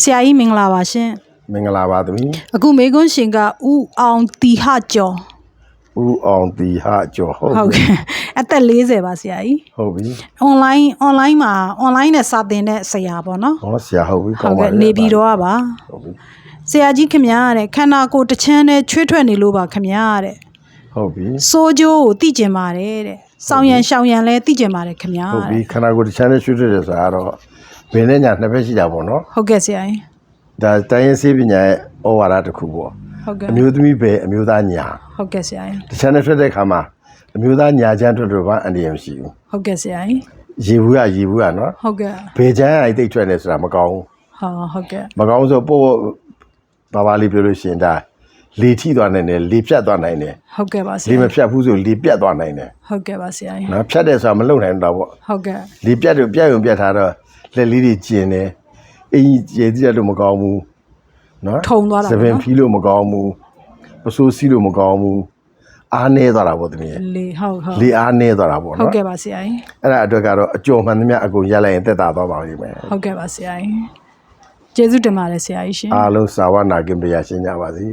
ဆရာကြီးမင်္ဂလာပါရှင်မင်္ဂလာပါသမီးအခုမေကွန်းရှင်ကဥအောင်တီဟကျော်ဦးအောင်တီဟာကျော်ဟုတ်ဟုတ်ပြီကဲ့အသက်40ပါဆရာကြီးဟုတ်ပြီ online online မှာ online နဲ့စာသင်တဲ့ဆရာပေါ့နော်ဟောဆရာဟုတ်ပြီဟုတ်ပါကဲ့နေပြီးတော့ကပါဟုတ်ပြီဆရာကြီးခင်ဗျားတဲ့ခန္ဓာကိုယ်တစ်ချမ်းနဲ့ချွေးထွက်နေလို့ပါခင်ဗျာတဲ့ဟုတ်ပြီစိုးကြိုးကိုတိကျင်ပါတယ်တဲ့ ဆောင်းရံရှောင်းရံလဲတိကျင်ပါတယ်ခင်ဗျာဟုတ်ပြီတဲ့ခန္ဓာကိုယ်တစ်ချမ်းနဲ့ရွှေ့ထွက်တယ်ဆိုတာကတော့ဘယ်နဲ့ညာနှစ်ဖက်ရှိတာပေါ့နော်ဟုတ်ကဲ့ဆရာကြီးဒါတိုင်းရင်းစေးပညာရဲ့ဩဝါဒတစ်ခုပေါ့ဟုတ်ကဲ့အမျိုးသမီးပဲအမျိုးသားညာဟုတ်ကဲ့ဆရာကြီးတစ်ချမ်းနဲ့ထွက်တဲ့ခါမှာအမျိုးသားညာချမ်းထွက်တော့ဘာအန္တရာယ်မရှိဘူးဟုတ်ကဲ့ဆရာကြီးရေဘူးကရေဘူးကနော်ဟုတ်ကဲ့ဘယ်ချမ်းအဲ့တိတ်ထွက်နေဆိုတာမကောင်းဘူးဟာဟုတ်ကဲ့မကောင်းဆိုပို့ဘာဘာလေးပြောလို့ရှိရင်ဒါ လေထိသွားနိုင်တယ်လေဖြတ်သွားနိုင်တယ်ဟုတ်ကဲ့ပါဆလေရာမကြီးဖြတ်ဘူးဆိုလေပြတ်သွားနိုင်တယ်ဟုတ်ကဲ့ပါဆရာကြီးနော်ဖြတ်တယ်ဆိုတာမလုံနိုင်တော့ပေါ့ဟုတ်ကဲ့လေပြတ်တယ်ပြတ်ရုံပြတ်ထားတော့လက်လေးတွေကျင်တယ်အင်းကြီးကျေသေးတယ်လို့မကောင်းဘူးနော်ထုံသွားတာစပေါ့ပင်နော်ဖီးလို့မကောင်းဘူးပစိုးစီးလို့မကောင်းဘူးအားနေသွားတာပေါ့တမီးလေဟုတ်ဟုတ်လေအားနေသွားတာပေါ့ဟုတ်နော်ကဲ့ပါဆရာကြီးအဲ့ဒါအတွက်ကတော့အကျော်မှန်သမျှအကုန်ရက်လိုက်ရင်တက်တာသွားပါလိမ့်မယ်ဟုတ်ကဲ့ပါဆရာကြီးကျေးဇူးတင်ပါတယ်ဆရာကြီးရှင် အားလုံးစာဝနာကင်ပရာရှင်းကြပါစေ